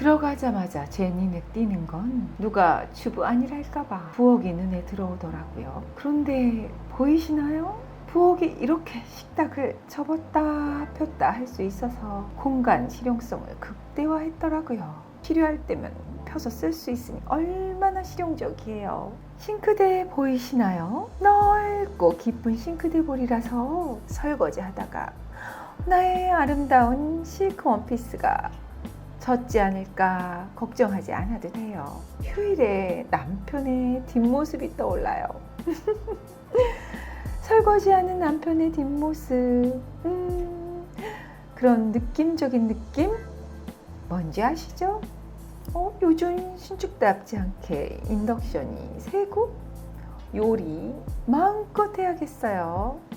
들어가자마자 제 눈에 띄는 건 누가 주부 아니랄까봐 부엌이 눈에 들어오더라고요. 그런데 보이시나요? 부엌이 이렇게 식탁을 접었다 폈다 할 수 있어서 공간 실용성을 극대화했더라고요. 필요할 때면 펴서 쓸 수 있으니 얼마나 실용적이에요. 싱크대 보이시나요? 넓고 깊은 싱크대 볼이라서 설거지 하다가 나의 아름다운 실크 원피스가 젖지 않을까 걱정하지 않아도 돼요. 휴일에 남편의 뒷모습이 떠올라요. 설거지하는 남편의 뒷모습, 음, 그런 느낌적인 느낌? 뭔지 아시죠? 어, 요즘 신축답지 않게 인덕션이 세고 요리 마음껏 해야겠어요.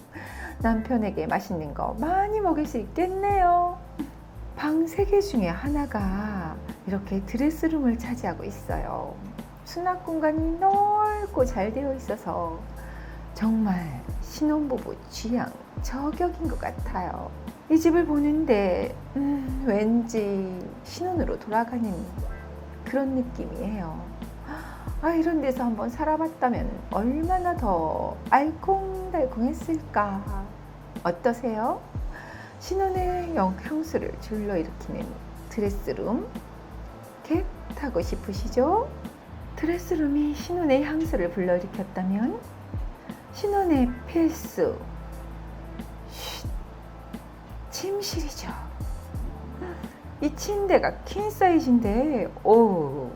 남편에게 맛있는 거 많이 먹일 수 있겠네요. 방세개 중에 하나가 이렇게 드레스룸을 차지하고 있어요. 수납 공간이 넓고 잘 되어 있어서 정말 신혼부부 취향 저격인 것 같아요. 이 집을 보는데 음, 왠지 신혼으로 돌아가는 그런 느낌이에요. 아, 이런 데서 한번 살아봤다면 얼마나 더 알콩달콩했을까. 어떠세요? 신혼의 영- 향수를 줄로 일으키는 드레스룸 겟 하고 싶으시죠? 드레스룸이 신혼의 향수를 불러일으켰다면 신혼의 필수 쉿, 침실이죠. 이 침대가 퀸 사이즈인데 오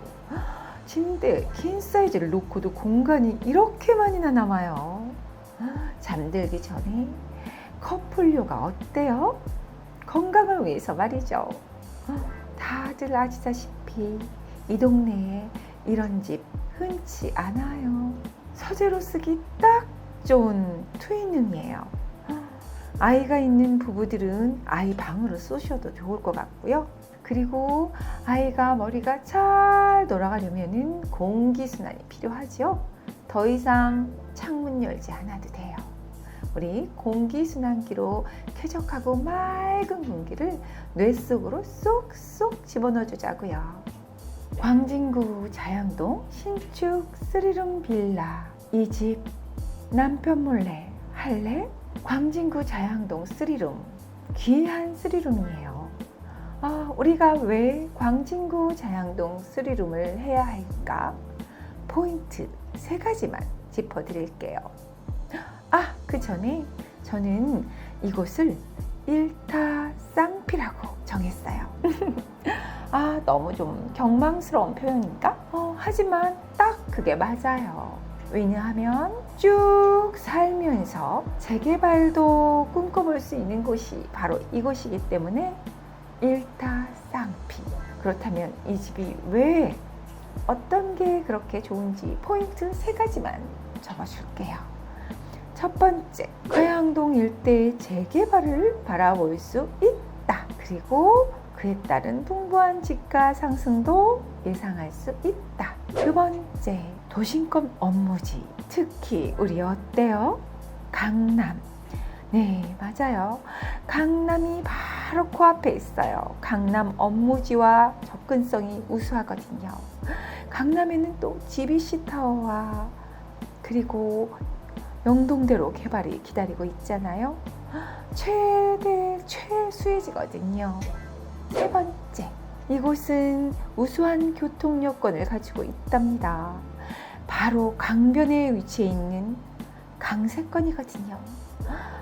침대 퀸 사이즈를 놓고도 공간이 이렇게 많이나 남아요. 잠들기 전에 커플요가 어때요? 건강을 위해서 말이죠. 다들 아시다시피 이 동네에 이런 집 흔치 않아요. 서재로 쓰기 딱 좋은 트윈룸이에요. 아이가 있는 부부들은 아이 방으로 쏘셔도 좋을 것 같고요. 그리고 아이가 머리가 잘 돌아가려면 공기순환이 필요하죠. 더 이상 창문 열지 않아도 돼요. 우리 공기순환기로 쾌적하고 맑은 공기를 뇌 속으로 쏙쏙 집어넣어 주자고요. 광진구 자양동 신축 스리룸 빌라 이 집 남편 몰래 할래? 광진구 자양동 스리룸 귀한 스리룸이에요. 아, 우리가 왜 광진구 자양동 스리룸을 해야 할까? 포인트 세 가지만 짚어드릴게요. 아, 그 전에 저는 이곳을 일타 쌍피라고 정했어요. 아, 너무 좀 경망스러운 표현인가? 어, 하지만 딱 그게 맞아요. 왜냐하면 쭉 살면서 재개발도 꿈꿔볼 수 있는 곳이 바로 이곳이기 때문에 일타쌍피. 그렇다면 이 집이 왜 어떤 게 그렇게 좋은지 포인트 세 가지만 적어줄게요. 첫 번째, 고양동 일대의 재개발을 바라볼 수 있다. 그리고 그에 따른 풍부한 집가 상승도 예상할 수 있다. 두 번째, 도심권 업무지. 특히 우리 어때요? 강남. 네, 맞아요. 강남이 바로 코앞에 있어요. 강남 업무지와 접근성이 우수하거든요. 강남에는 또 GBC 타워와 그리고 영동대로 개발이 기다리고 있잖아요. 최대 최수혜지거든요. 세 번째, 이곳은 우수한 교통 여건을 가지고 있답니다. 바로 강변에 위치해 있는 강세권이거든요.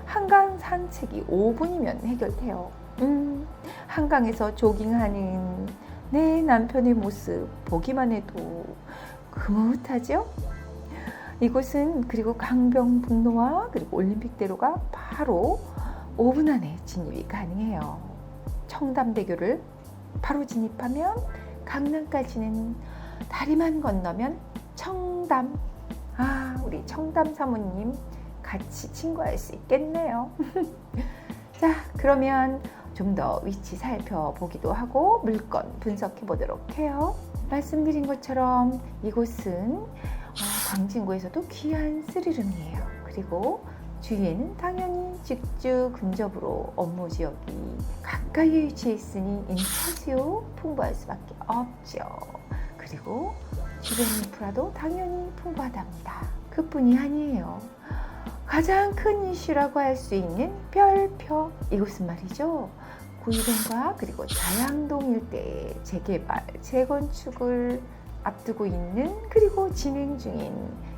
한강 산책이 5분이면 해결돼요. 음, 한강에서 조깅하는 내 남편의 모습 보기만 해도 흐뭇하죠? 이곳은 그리고 강병북로와 그리고 올림픽대로가 바로 5분 안에 진입이 가능해요. 청담대교를 바로 진입하면 강남까지는 다리만 건너면 청담. 아, 우리 청담 사모님 같이 친구할 수 있겠네요. 자, 그러면 좀 더 위치 살펴보기도 하고 물건 분석해 보도록 해요. 말씀드린 것처럼 이곳은 어, 광진구에서도 귀한 스리룸이에요. 그리고 주위에는 당연히 직주 근접으로 업무 지역이 가까이에 위치해 있으니 인파수요 풍부할 수밖에 없죠. 그리고 주변 인프라도 당연히 풍부하답니다. 그뿐이 아니에요. 가장 큰 이슈라고 할 수 있는 별표 이곳은 말이죠. 구이동과 그리고 자양동 일대의 재개발, 재건축을 앞두고 있는 그리고 진행 중인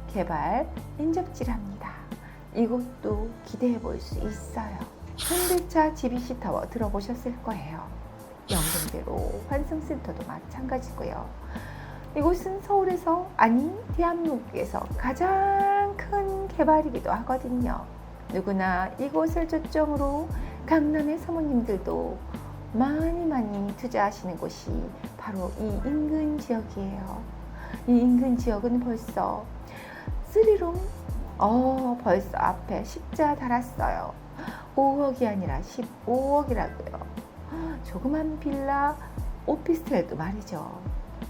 개발 인접지랍니다. 이곳도 기대해 볼 수 있어요. 현대차 GBC 타워 들어보셨을 거예요. 영등대로 환승센터도 마찬가지고요. 이곳은 서울에서 아니 대한민국에서 가장 큰 개발이기도 하거든요. 누구나 이곳을 초점으로 강남의 사모님들도 많이 많이 투자하시는 곳이 바로 이 인근 지역이에요. 이 인근 지역은 벌써 쓰리룸 어 벌써 앞에 십자 달았어요. 5억이 아니라 15억이라고요. 조그만 빌라 오피스텔도 말이죠.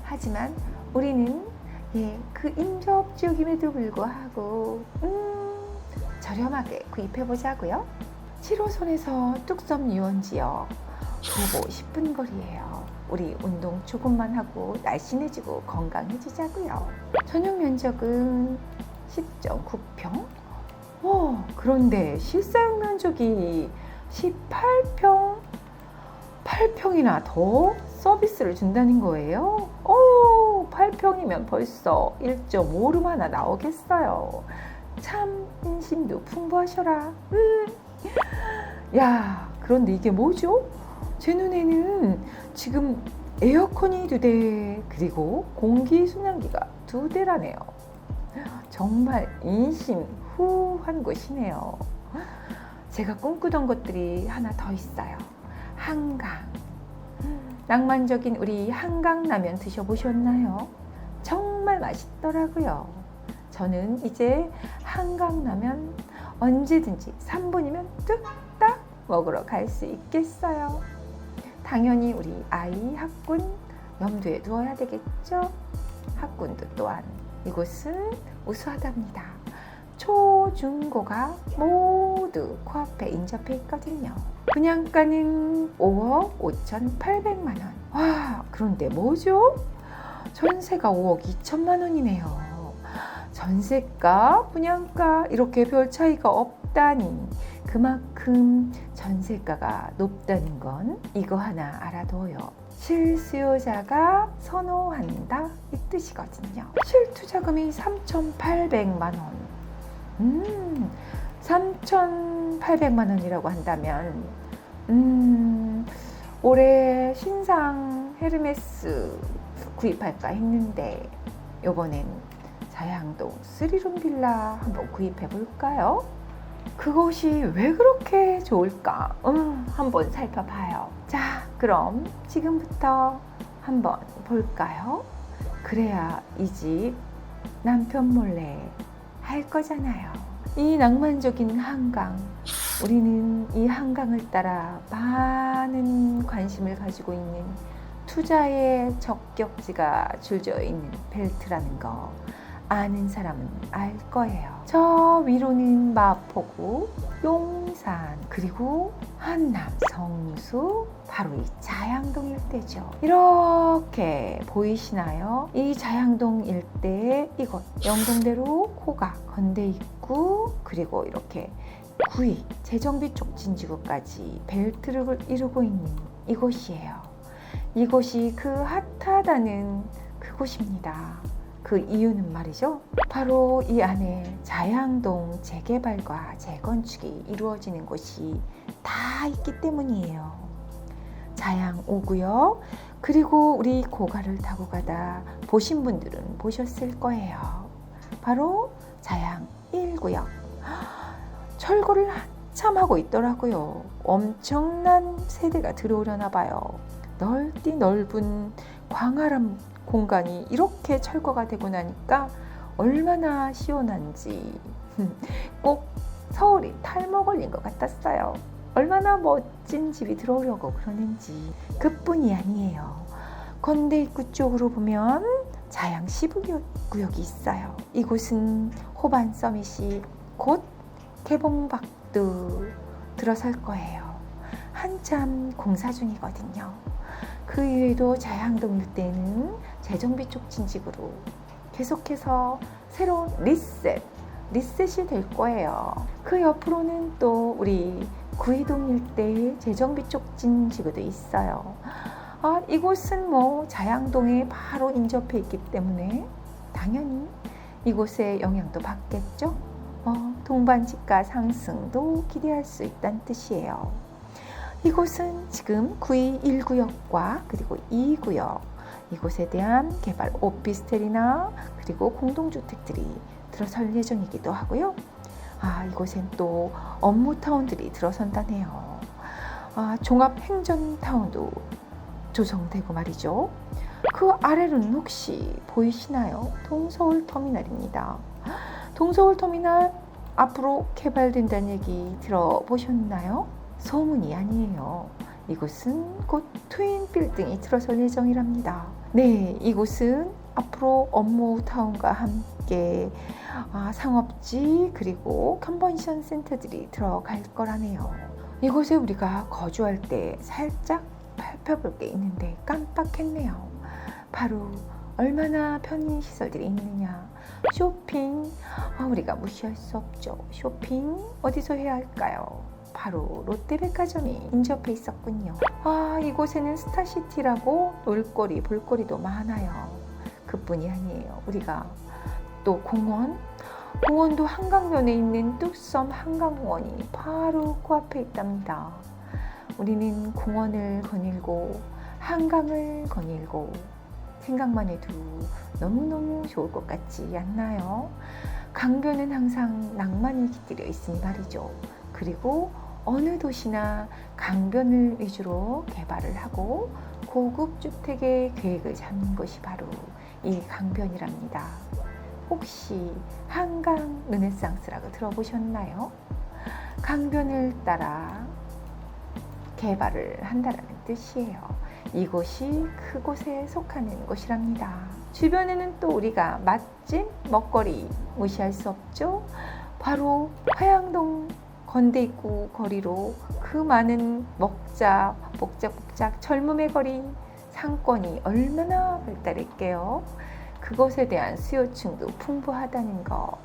하지만 우리는 예, 그 인접 지역임에도 불구하고 음, 저렴하게 구입해 보자고요. 7호선에서 뚝섬 유원지역 보고 싶은 거리예요. 우리 운동 조금만 하고 날씬해지고 건강해지자고요. 전용 면적은 10.9평. 어, 그런데 실사용 면적이 18평, 8평이나 더 서비스를 준다는 거예요. 오, 8평이면 벌써 1.5룸 하나 나오겠어요. 참 인심도 풍부하셔라. 음. 야, 그런데 이게 뭐죠? 제 눈에는 지금 에어컨이 두 대, 그리고 공기순환기가 두 대라네요. 정말 인심 후한 곳이네요. 제가 꿈꾸던 것들이 하나 더 있어요. 한강. 낭만적인 우리 한강라면 드셔보셨나요? 정말 맛있더라고요. 저는 이제 한강라면 언제든지 3분이면 뚝딱 먹으러 갈 수 있겠어요. 당연히 우리 아이 학군 염두에 두어야 되겠죠? 학군도 또한 이곳은 우수하답니다. 초, 중, 고가 모두 코앞에 인접해 있거든요. 분양가는 5억 5,800만 원. 와, 그런데 뭐죠? 전세가 5억 2천만 원이네요. 전세가, 분양가 이렇게 별 차이가 없다니 그만큼 전세가가 높다는 건 이거 하나 알아둬요. 실수요자가 선호한다 이 뜻이거든요. 실투자금이 3,800만 원. 음, 3,800만 원이라고 한다면 음, 올해 신상 헤르메스 구입할까 했는데 요번엔 자양동 쓰리룸 빌라 한번 구입해 볼까요? 그것이 왜 그렇게 좋을까? 음, 한번 살펴봐요. 자, 그럼 지금부터 한번 볼까요? 그래야 이 집 남편 몰래 할 거잖아요. 이 낭만적인 한강. 우리는 이 한강을 따라 많은 관심을 가지고 있는 투자의 적격지가 줄져 있는 벨트라는 거. 아는 사람은 알 거예요. 저 위로는 마포구, 용산, 그리고 한남, 성수, 바로 이 자양동 일대죠. 이렇게 보이시나요? 이 자양동 일대의 이곳, 영동대로 코가, 건대 입구, 그리고 이렇게 구이, 재정비 쪽 진지구까지 벨트를 이루고 있는 이곳이에요. 이곳이 그 핫하다는 그곳입니다. 그 이유는 말이죠. 바로 이 안에 자양동 재개발과 재건축이 이루어지는 곳이 다 있기 때문이에요. 자양 5구역 그리고 우리 고가를 타고 가다 보신 분들은 보셨을 거예요. 바로 자양 1구역. 철거를 한참 하고 있더라고요. 엄청난 세대가 들어오려나 봐요. 넓디 넓은 광활한 공간이 이렇게 철거가 되고 나니까 얼마나 시원한지 꼭 서울이 탈모 걸린 것 같았어요. 얼마나 멋진 집이 들어오려고 그러는지 그뿐이 아니에요. 건대 입구 쪽으로 보면 자양 15구역이 있어요. 이곳은 호반 서밋이 곧 개봉박도 들어설 거예요. 한참 공사 중이거든요. 그 이외에도 자양동 일대는 재정비 촉진직으로 계속해서 새로운 리셋, 리셋이 될 거예요. 그 옆으로는 또 우리 구이동 일대의 재정비 촉진 지구도 있어요. 아, 이곳은 뭐 자양동에 바로 인접해 있기 때문에 당연히 이곳의 영향도 받겠죠. 어, 동반 집가 상승도 기대할 수 있다는 뜻이에요. 이곳은 지금 구이 1구역과 그리고 2구역 이곳에 대한 개발 오피스텔이나 그리고 공동주택들이 들어설 예정이기도 하고요. 아, 이곳엔 또 업무타운들이 들어선다네요. 아, 종합행전타운도 조성되고 말이죠. 그 아래로는 혹시 보이시나요? 동서울 터미널입니다. 동서울 터미널 앞으로 개발된다는 얘기 들어보셨나요? 소문이 아니에요. 이곳은 곧 트윈 빌딩이 들어설 예정이랍니다. 네, 이곳은 앞으로 업무 타운과 함께 아, 상업지 그리고 컨벤션 센터들이 들어갈 거라네요. 이곳에 우리가 거주할 때 살짝 살펴볼 게 있는데 깜빡했네요. 바로 얼마나 편의 시설들이 있느냐. 쇼핑 아, 우리가 무시할 수 없죠. 쇼핑 어디서 해야 할까요? 바로 롯데백화점이 인접해 있었군요. 아 이곳에는 스타시티라고 놀거리 볼거리도 많아요. 그뿐이 아니에요. 우리가 또 공원 공원도 한강변에 있는 뚝섬 한강공원이 바로 코앞에 있답니다. 우리는 공원을 거닐고 한강을 거닐고 생각만 해도 너무너무 좋을 것 같지 않나요? 강변은 항상 낭만이 깃들여 있으니 말이죠. 그리고 어느 도시나 강변을 위주로 개발을 하고 고급 주택의 계획을 잡는 것이 바로 이 강변이랍니다. 혹시 한강 르네상스라고 들어보셨나요? 강변을 따라 개발을 한다라는 뜻이에요. 이곳이 그곳에 속하는 곳이랍니다. 주변에는 또 우리가 맛집, 먹거리 무시할 수 없죠. 바로 화양동 건대 입구 거리로 그 많은 먹자, 복작복작 젊음의 거리 상권이 얼마나 발달했게요. 그것에 대한 수요층도 풍부하다는 거.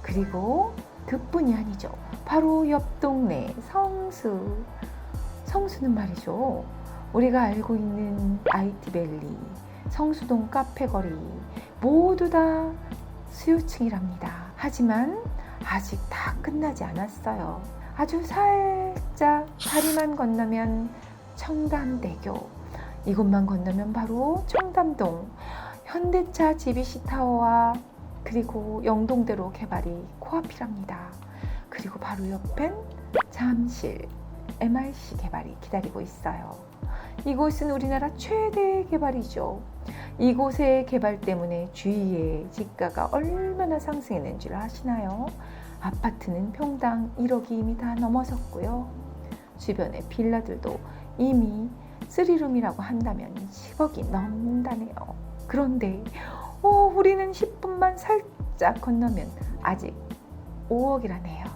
그리고 그뿐이 아니죠. 바로 옆 동네 성수. 성수는 말이죠. 우리가 알고 있는 IT밸리, 성수동 카페 거리 모두 다 수요층이랍니다. 하지만 아직 다 끝나지 않았어요. 아주 살짝 다리만 건너면 청담대교, 이곳만 건너면 바로 청담동, 현대차 GBC 타워와 그리고 영동대로 개발이 코앞이랍니다. 그리고 바로 옆엔 잠실, MRC 개발이 기다리고 있어요. 이곳은 우리나라 최대 개발이죠. 이곳의 개발 때문에 주위의 지가가 얼마나 상승했는 줄 아시나요? 아파트는 평당 1억이 이미 다 넘어섰고요. 주변의 빌라들도 이미 3룸이라고 한다면 10억이 넘는다네요. 그런데 어, 우리는 10분만 살짝 건너면 아직 5억이라네요.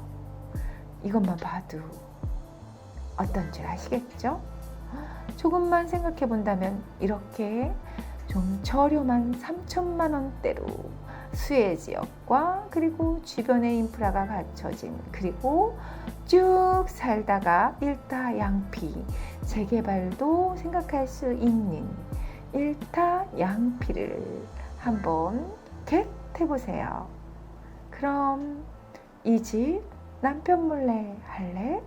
이것만 봐도 어떤 줄 아시겠죠? 조금만 생각해 본다면 이렇게 좀 저렴한 3천만 원대로 수혜 지역과 그리고 주변의 인프라가 갖춰진 그리고 쭉 살다가 일타 양피 재개발도 생각할 수 있는 일타 양피를 한번 겟 해보세요. 그럼 이 집 남편 몰래 할래?